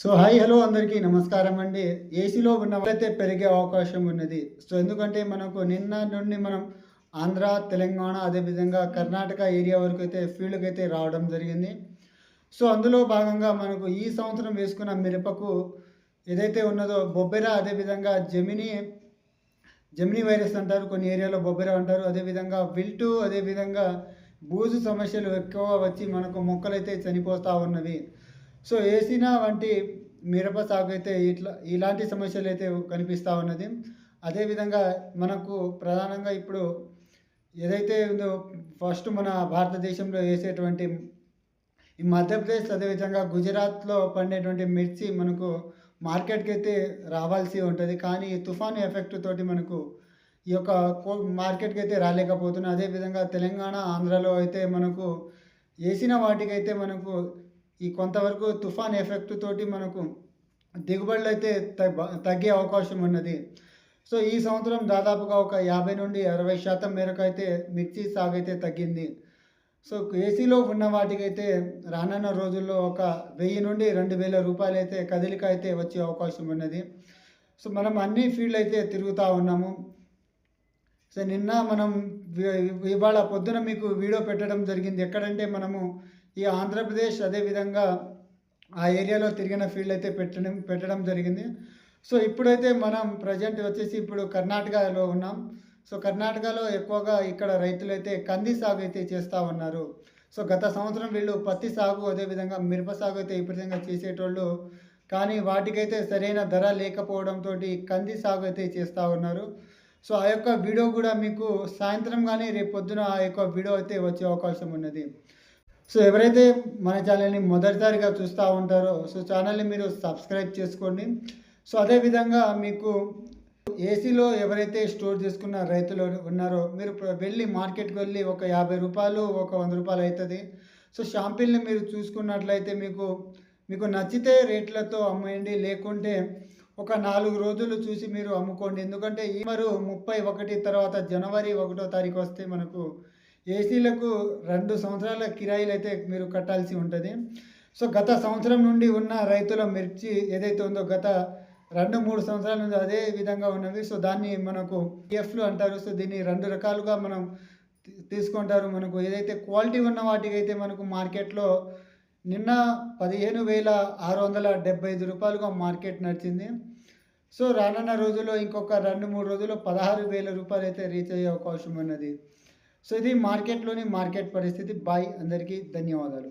So hi hello అందరికీ నమస్కారం అండి. ఏసీలో ఉన్న పెరిగే అవకాశం ఉన్నది. సో ఎందుకంటే మనకు నిన్న నుండి మనం ఆంధ్ర తెలంగాణ అదేవిధంగా కర్ణాటక ఏరియా వరకు అయితే ఫీల్డ్కి అయితే రావడం జరిగింది. సో అందులో భాగంగా మనకు ఈ సంవత్సరం వేసుకున్న మిరపకు ఏదైతే ఉన్నదో బొబ్బెర అదేవిధంగా జమిని జమిని వైరస్ అంటారు. కొన్ని ఏరియాలో బొబ్బెర అంటారు. అదేవిధంగా విల్టు అదేవిధంగా బూజు సమస్యలు ఎక్కువ వచ్చి మనకు మొక్కలైతే చనిపోతూ ఉన్నవి. సో ఏసినా వంటి మిరప సాగు అయితే ఇట్లా ఇలాంటి సమస్యలు అయితే కనిపిస్తూ ఉన్నది. అదేవిధంగా మనకు ప్రధానంగా ఇప్పుడు ఏదైతే ఉందో ఫస్ట్ మన భారతదేశంలో వేసేటువంటి ఈ మధ్యప్రదేశ్ అదేవిధంగా గుజరాత్లో పండేటువంటి మిర్చి మనకు మార్కెట్కి అయితే రావాల్సి ఉంటుంది. కానీ తుఫాను ఎఫెక్ట్ తోటి మనకు ఈ యొక్క కో మార్కెట్కి అయితే రాలేకపోతున్నాయి అదేవిధంగా తెలంగాణ ఆంధ్రలో అయితే మనకు వేసిన వాటికైతే మనకు ఈ కొంతవరకు తుఫాన్ ఎఫెక్ట్ తోటి మనకు దిగుబడులు అయితే తగ్గే అవకాశం ఉన్నది. సో ఈ సంవత్సరం దాదాపుగా ఒక యాభై నుండి అరవై శాతం మేరకు అయితే మిర్చి సాగు అయితే తగ్గింది. సో ఏసీలో ఉన్న వాటికైతే రానున్న రోజుల్లో ఒక వెయ్యి నుండి రెండు వేల రూపాయలు అయితే కదలిక అయితే వచ్చే అవకాశం ఉన్నది. సో మనం అన్ని ఫీల్డ్ అయితే తిరుగుతూ ఉన్నాము. సో నిన్న మనం ఇవాళ పొద్దున మీకు వీడియో పెట్టడం జరిగింది. ఎక్కడంటే మనము ఈ ఆంధ్రప్రదేశ్ అదేవిధంగా ఆ ఏరియాలో తిరిగిన ఫీల్డ్ అయితే పెట్టడం పెట్టడం జరిగింది. సో ఇప్పుడైతే మనం ప్రజెంట్ వచ్చేసి ఇప్పుడు కర్ణాటకలో ఉన్నాం. సో కర్ణాటకలో ఎక్కువగా ఇక్కడ రైతులు అయితే కంది సాగు అయితే చేస్తూ ఉన్నారు. సో గత సంవత్సరం వీళ్ళు పత్తి సాగు అదేవిధంగా మిరప సాగు అయితే విపరీతంగా చేసేటోళ్ళు. కానీ వాటికైతే సరైన ధర లేకపోవడంతో కంది సాగు అయితే చేస్తూ ఉన్నారు. సో ఆ యొక్క వీడియో కూడా మీకు సాయంత్రం కానీ రేపు పొద్దున ఆ యొక్క వీడియో అయితే వచ్చే అవకాశం ఉన్నది. సో ఎవరైతే మన ఛానల్ని మొదటిసారిగా చూస్తూ ఉంటారో సో ఛానల్ని మీరు సబ్స్క్రైబ్ చేసుకోండి. సో అదేవిధంగా మీకు ఏసీలో ఎవరైతే స్టోర్ చేసుకున్న రైతులు ఉన్నారో మీరు వెళ్ళి మార్కెట్కి వెళ్ళి ఒక యాభై రూపాయలు ఒక వంద రూపాయలు అవుతుంది. సో షాంపిల్ని మీరు చూసుకున్నట్లయితే మీకు మీకు నచ్చితే రేట్లతో అమ్మేయండి. లేకుంటే ఒక నాలుగు రోజులు చూసి మీరు అమ్ముకోండి. ఎందుకంటే ఈ మరు ముప్పై ఒకటి తర్వాత జనవరి ఒకటో తారీఖు వస్తే మనకు ఏసీలకు రెండు సంవత్సరాల కిరాయిలు అయితే మీరు కట్టాల్సి ఉంటుంది. సో గత సంవత్సరం నుండి ఉన్న రైతుల మిర్చి ఏదైతే ఉందో గత రెండు మూడు సంవత్సరాల నుండి అదే విధంగా ఉన్నవి. సో దాన్ని మనకు పిఎఫ్లు అంటారు. సో దీన్ని రెండు రకాలుగా మనం తీసుకుంటారు. మనకు ఏదైతే క్వాలిటీ ఉన్న వాటికి అయితే మనకు మార్కెట్లో నిన్న పదిహేను వేల ఆరు వందల డెబ్బై ఐదు రూపాయలుగా మార్కెట్ నడిచింది. సో రానున్న రోజుల్లో ఇంకొక రెండు మూడు రోజుల్లో పదహారు వేల రూపాయలు అయితే రీచ్ అయ్యే అవకాశం ఉన్నది. సో ఇది మార్కెట్లోని మార్కెట్ పరిస్థితి. బాయ్ అందరికీ ధన్యవాదాలు.